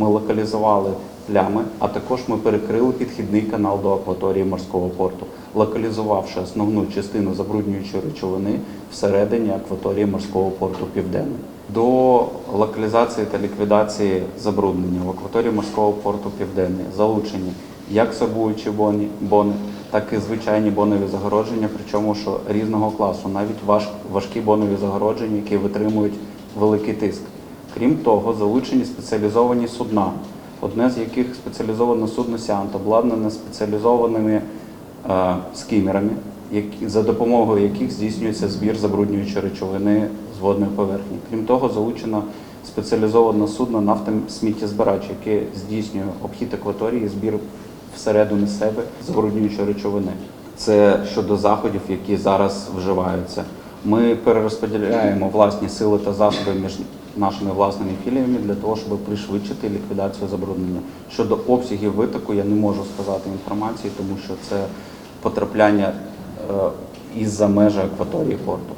Ми локалізували плями, а також ми перекрили підхідний канал до акваторії морського порту, локалізувавши основну частину забруднюючої речовини всередині акваторії морського порту Південний. До локалізації та ліквідації забруднення в акваторії морського порту Південний залучені як сорбуючі бони, так і звичайні бонові загородження, причому що різного класу, навіть важ, важкі бонові загородження, які витримують великий тиск. Крім того, залучені спеціалізовані судна, одне з яких спеціалізоване судно Сіант, обладнане спеціалізованими е, скімерами, які, за допомогою яких здійснюється збір забруднюючої речовини з водної поверхні. Крім того, залучено спеціалізоване судно нафтосміттєзбирач, яке здійснює обхід акваторії збір всередину себе забруднюючої речовини. Це щодо заходів, які зараз вживаються. Ми перерозподіляємо власні сили та засоби між нашими власними філіями для того, щоб пришвидшити ліквідацію забруднення. Щодо обсягів витоку, я не можу сказати інформації, тому що це потрапляння е, із-за межі акваторії порту.